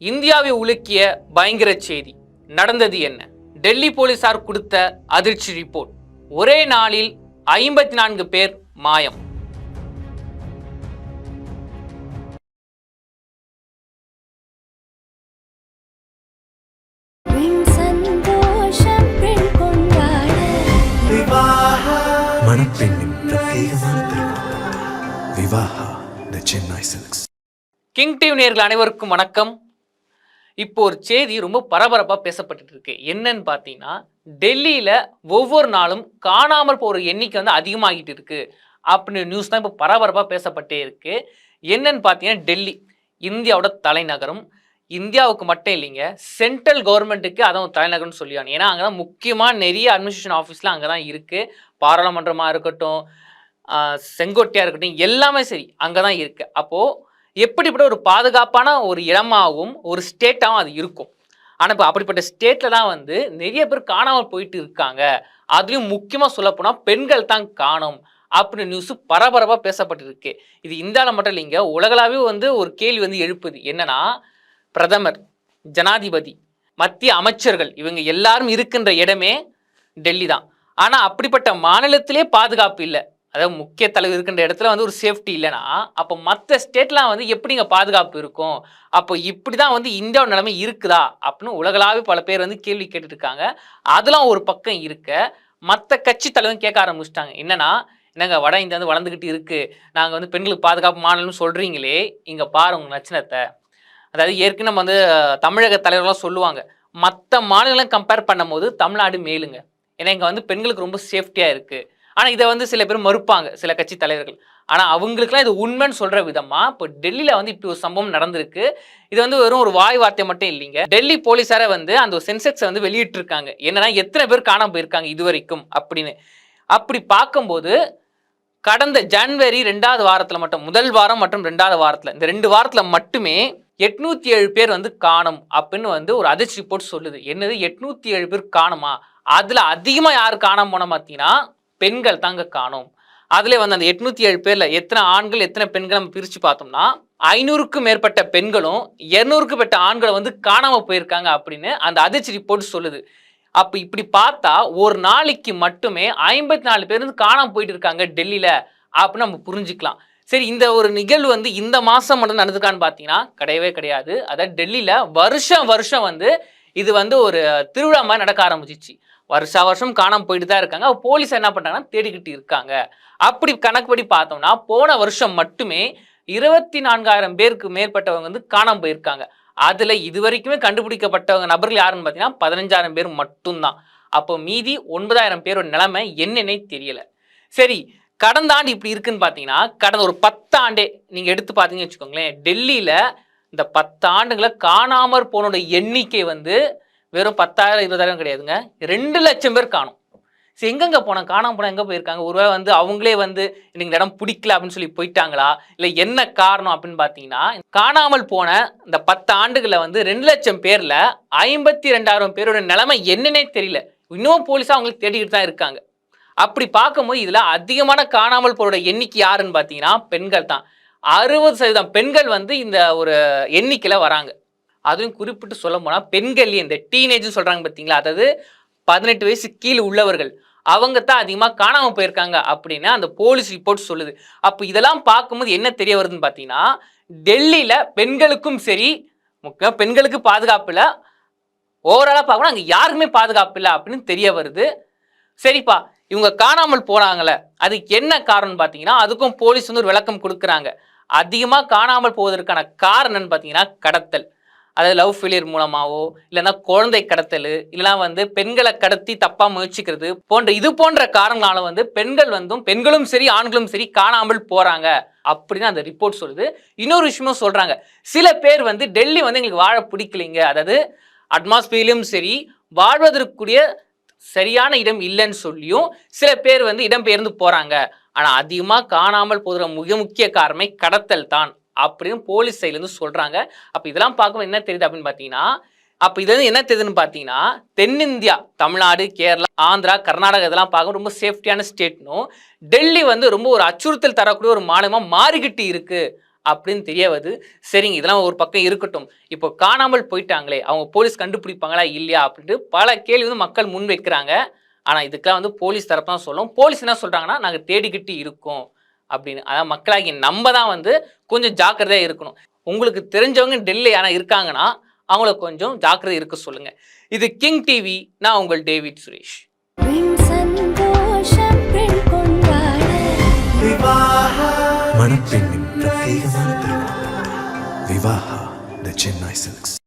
இந்தியாவை உலுக்கிய பயங்கர செய்தி. நடந்தது என்ன? டெல்லி போலீசார் கொடுத்த அதிர்ச்சி ரிப்போர்ட். ஒரே நாளில் ஐம்பத்தி நான்கு பேர் மாயம். பெண் சந்தோஷம் பெண் கொண்டாட மணப்பெண்ணின் பிரத்யேகமான திருமணம். Vivaha the Chennai silks. King TV நேர்கள் அனைவருக்கும் வணக்கம். இப்போ ஒரு செய்தி ரொம்ப பரபரப்பாக பேசப்பட்டு இருக்கு. என்னன்னு பார்த்தீங்கன்னா டெல்லியில் ஒவ்வொரு நாளும் காணாமல் போகிற எண்ணிக்கை வந்து அதிகமாகிட்டு இருக்கு. அப்படின்னு நியூஸ் தான் இப்போ பரபரப்பாக பேசப்பட்டே இருக்கு. என்னன்னு பார்த்தீங்கன்னா டெல்லி இந்தியாவோட தலைநகரம். இந்தியாவுக்கு மட்டும் இல்லைங்க சென்ட்ரல் கவர்மெண்ட்டுக்கு அதான் தலைநகர்னு சொல்லியாங்க ஏன்னா அங்கே தான் முக்கியமாக நிறைய அட்மினிஸ்ட்ரேஷன் ஆஃபீஸ்லாம் அங்கே தான் இருக்குது பாராளுமன்றமாக இருக்கட்டும் செங்கோட்டையாக இருக்கட்டும் எல்லாமே சரி அங்கே தான் இருக்குது அப்போது எப்படிப்பட்ட ஒரு பாதுகாப்பான ஒரு இடமாகவும் ஒரு ஸ்டேட்டாகவும் அது இருக்கும். ஆனால் இப்போ அப்படிப்பட்ட ஸ்டேட்டில் தான் வந்து நிறைய பேர் காணாமல் போயிட்டு இருக்காங்க. அதுலேயும் முக்கியமாக சொல்லப்போனால் பெண்கள் தான் காணும் அப்படின்னு நியூஸு பரபரப்பாக பேசப்பட்டிருக்கு. இது இந்தியாவில் மட்டும் இல்லைங்க உலகளாவே வந்து ஒரு கேள்வி வந்து எழுப்புது. என்னன்னா பிரதமர் ஜனாதிபதி மத்திய அமைச்சர்கள் இவங்க எல்லாரும் இருக்கின்ற இடமே டெல்லி தான் ஆனால் அப்படிப்பட்ட மாநிலத்திலே பாதுகாப்பு இல்லை. அதாவது முக்கிய தலைவர் இருக்கின்ற இடத்துல வந்து ஒரு சேஃப்டி இல்லைன்னா அப்போ மற்ற ஸ்டேட்லாம் வந்து எப்படிங்க பாதுகாப்பு இருக்கும்? அப்போ இப்படி தான் வந்து இந்தியாவோட நிலைமை இருக்குதா? அப்படின்னு உலகளாவே பல பேர் வந்து கேள்வி கேட்டுட்டு இருக்காங்க அதெல்லாம் ஒரு பக்கம் இருக்க மற்ற கட்சி தலைவரும் கேட்க ஆரம்பிச்சிட்டாங்க. என்னன்னா என்னங்க வட இந்தியா வந்து வளர்ந்துக்கிட்டு இருக்குது நாங்கள் வந்து பெண்களுக்கு பாதுகாப்பு மாநிலம்னு சொல்கிறீங்களே இங்கே பாரு உங்கள் லட்சணத்தை. அதாவது ஏற்கனவே நம்ம வந்து தமிழக தலைவர்கள்லாம் சொல்லுவாங்க மற்ற மாநிலம் கம்பேர் பண்ணும்போது தமிழ்நாடு மேலுங்க. ஏன்னா இங்கே வந்து பெண்களுக்கு ரொம்ப சேஃப்டியாக இருக்குது ஆனால் இதை வந்து சில பேர் மறுப்பாங்க சில கட்சி தலைவர்கள். ஆனால் அவங்களுக்குலாம் இது உண்மைன்னு சொல்கிற விதமாக இப்போ டெல்லியில் வந்து இப்படி ஒரு சம்பவம் நடந்திருக்கு. இது வந்து வெறும் ஒரு வாய் வார்த்தை மட்டும் இல்லைங்க. டெல்லி போலீஸாரை வந்து அந்த சென்செக்ஸை வந்து வெளியிட்டிருக்காங்க. என்னன்னா எத்தனை பேர் காணாம போயிருக்காங்க இது வரைக்கும் அப்படின்னு. அப்படி பார்க்கும்போது கடந்த ஜனவரி ரெண்டாவது வாரத்தில் மட்டும் முதல் வாரம் மற்றும் ரெண்டாவது வாரத்தில் இந்த ரெண்டு வாரத்தில் மட்டுமே எட்நூத்தி ஏழு பேர் வந்து காணும் அப்படின்னு வந்து ஒரு அதிர்ச்சி ரிப்போர்ட் சொல்லுது. என்னது எட்நூத்தி ஏழு பேர் காணுமா? அதில் அதிகமாக யார் காணாம போன பார்த்தீங்கன்னா பெண்கள் தாங்க காணும். அதில் வந்து அந்த எட்நூத்தி ஏழு பேரில் எத்தனை ஆண்கள் எத்தனை பெண்கள் நம்ம பிரித்து பார்த்தோம்னா ஐநூறுக்கும் மேற்பட்ட பெண்களும் இருநூறுக்கும் மேற்பட்ட ஆண்களை வந்து காணாமல் போயிருக்காங்க அப்படின்னு அந்த அதிர்ச்சி ரிப்போர்ட் சொல்லுது. அப்போ இப்படி பார்த்தா ஒரு நாளைக்கு மட்டுமே ஐம்பத்தி நாலு பேர் வந்து காணாம போயிட்டு இருக்காங்க டெல்லியில் அப்படின்னு நம்ம புரிஞ்சுக்கலாம். சரி இந்த ஒரு நிகழ்வு வந்து இந்த மாதம் மட்டும் நடந்திருக்கான்னு பார்த்தீங்கன்னா கிடையவே கிடையாது. அதாவது டெல்லியில் வருஷம் வருஷம் வந்து இது வந்து ஒரு திருவிழா மாதிரி நடக்க ஆரம்பிச்சிச்சு. வருஷா வருஷம் காணாமல் போயிட்டு தான் இருக்காங்க போலீஸ் என்ன பண்ணுறாங்கன்னா தேடிக்கிட்டு இருக்காங்க. அப்படி கணக்குப்படி பார்த்தோம்னா போன வருஷம் மட்டுமே இருபத்தி நான்காயிரம் பேருக்கு மேற்பட்டவங்க வந்து காணாம போயிருக்காங்க. அதில் இது வரைக்குமே கண்டுபிடிக்கப்பட்டவங்க நபர்கள் யாருன்னு பார்த்தீங்கன்னா பதினஞ்சாயிரம் பேர் மட்டும்தான். அப்போ மீதி ஒன்பதாயிரம் பேரோட நிலைமை என்னன்னே தெரியல. சரி கடந்த ஆண்டு இப்படி இருக்குன்னு பார்த்தீங்கன்னா கடந்த ஒரு பத்தாண்டே நீங்கள் எடுத்து பார்த்தீங்கன்னு வச்சுக்கோங்களேன் டெல்லியில் இந்த பத்து ஆண்டுகளை காணாமற் போனோட எண்ணிக்கை வந்து வெறும் பத்தாயிரம் இருபதாயிரம் கிடையாதுங்க. ரெண்டு லட்சம் பேர் காணும். சரி எங்கெங்க போனாங்க காணாம போனால் எங்கே போயிருக்காங்க? ஒருவேளை வந்து அவங்களே வந்து எனக்கு இடம் பிடிக்கல அப்படின்னு சொல்லி போயிட்டாங்களா? இல்லை என்ன காரணம் அப்படின்னு பார்த்தீங்கன்னா காணாமல் போன இந்த பத்து ஆண்டுகளில் வந்து ரெண்டு லட்சம் பேரில் ஐம்பத்தி ரெண்டாயிரம் பேரோட நிலைமை என்னன்னே தெரியல. இன்னும் போலீஸாக அவங்களுக்கு தேடிக்கிட்டு தான் இருக்காங்க. அப்படி பார்க்கும்போது இதில் அதிகமான காணாமல் போரோட எண்ணிக்கை யாருன்னு பார்த்தீங்கன்னா பெண்கள் தான். அறுபது சதவீதம் பெண்கள் வந்து இந்த ஒரு எண்ணிக்கையில் வராங்க. அதுவும் குறிப்பிட்டு சொல்ல போனால் பெண்கள் இந்த டீனேஜ்னு சொல்கிறாங்க பார்த்தீங்களா அதாவது பதினெட்டு வயசு கீழே உள்ளவர்கள் அவங்க தான் அதிகமாக காணாமல் போயிருக்காங்க அப்படின்னு அந்த போலீஸ் ரிப்போர்ட் சொல்லுது. அப்போ இதெல்லாம் பார்க்கும்போது என்ன தெரிய வருதுன்னு பார்த்தீங்கன்னா டெல்லியில் பெண்களுக்கும் சரி முக்கியம் பெண்களுக்கு பாதுகாப்பு இல்லை ஓவராலாக பார்க்கணும் அங்கே யாருக்குமே பாதுகாப்பு இல்லை அப்படின்னு தெரிய வருது. சரிப்பா இவங்க காணாமல் போனாங்களே அதுக்கு என்ன காரணம்னு பார்த்தீங்கன்னா அதுக்கும் போலீஸ் வந்து ஒரு விளக்கம் கொடுக்குறாங்க. அதிகமாக காணாமல் போவதற்கான காரணம்னு பார்த்தீங்கன்னா கடத்தல். அதாவது லவ் ஃபெயிலியர் மூலமாவோ இல்லைன்னா குழந்தை கடத்தல் இல்லைனா வந்து பெண்களை கடத்தி தப்பாக முயற்சிக்கிறது போன்ற இது போன்ற காரணங்களால வந்து பெண்கள் வந்தும் பெண்களும் சரி ஆண்களும் சரி காணாமல் போகிறாங்க அப்படின்னு அந்த ரிப்போர்ட் சொல்லுது. இன்னொரு விஷயமும் சொல்கிறாங்க சில பேர் வந்து டெல்லி வந்து எங்களுக்கு வாழ பிடிக்கலைங்க. அதாவது அட்மாஸ்பியர்லையும் சரி வாழ்வதற்குரிய சரியான இடம் இல்லைன்னு சொல்லியும் சில பேர் வந்து இடம்பெயர்ந்து போகிறாங்க ஆனால் அதிகமாக காணாமல் போகிற மிக முக்கிய காரணமே கடத்தல் தான். அப்படின்னு போலீஸ் சைட்லேருந்து சொல்கிறாங்க அப்போ இதெல்லாம் பார்க்கும்போது என்ன தெரியுது அப்படின்னு பார்த்தீங்கன்னா அப்போ இது வந்து என்ன தெரியுதுன்னு பார்த்தீங்கன்னா தென்னிந்தியா தமிழ்நாடு கேரளா ஆந்திரா கர்நாடகா இதெல்லாம் பார்க்க ரொம்ப சேஃப்டியான ஸ்டேட்னும் டெல்லி வந்து ரொம்ப ஒரு அச்சுறுத்தல் தரக்கூடிய ஒரு மாநிலமாக மாறிக்கிட்டு இருக்குது அப்படின்னு தெரிய வருது சரிங்க இதெல்லாம் ஒரு பக்கம் இருக்கட்டும். இப்போ காணாமல் போயிட்டாங்களே அவங்க போலீஸ் கண்டுபிடிப்பாங்களா இல்லையா அப்படின்ட்டு பல கேள்வி வந்து மக்கள் முன் வைக்கிறாங்க. ஆனால் இதுக்கெல்லாம் வந்து போலீஸ் தரப்பு தான் சொல்லும். போலீஸ் என்ன சொல்கிறாங்கன்னா நாங்கள் தேடிக்கிட்டு இருக்கோம். அப்படின்னு. அதாவது மக்களாகி நம்ம தான் வந்து கொஞ்சம் ஜாக்கிரதையாக இருக்கணும். உங்களுக்கு தெரிஞ்சவங்க டெல்லி ஆனால் இருக்காங்கன்னா அவங்கள கொஞ்சம் ஜாக்கிரதை இருக்க சொல்லுங்க. இது கிங் டிவி நான் உங்கள் டேவிட் சுரேஷ். மணப்பெண்ணின் பிரத்யேகமான விவாஹா த சென்னை சில்க்ஸ்.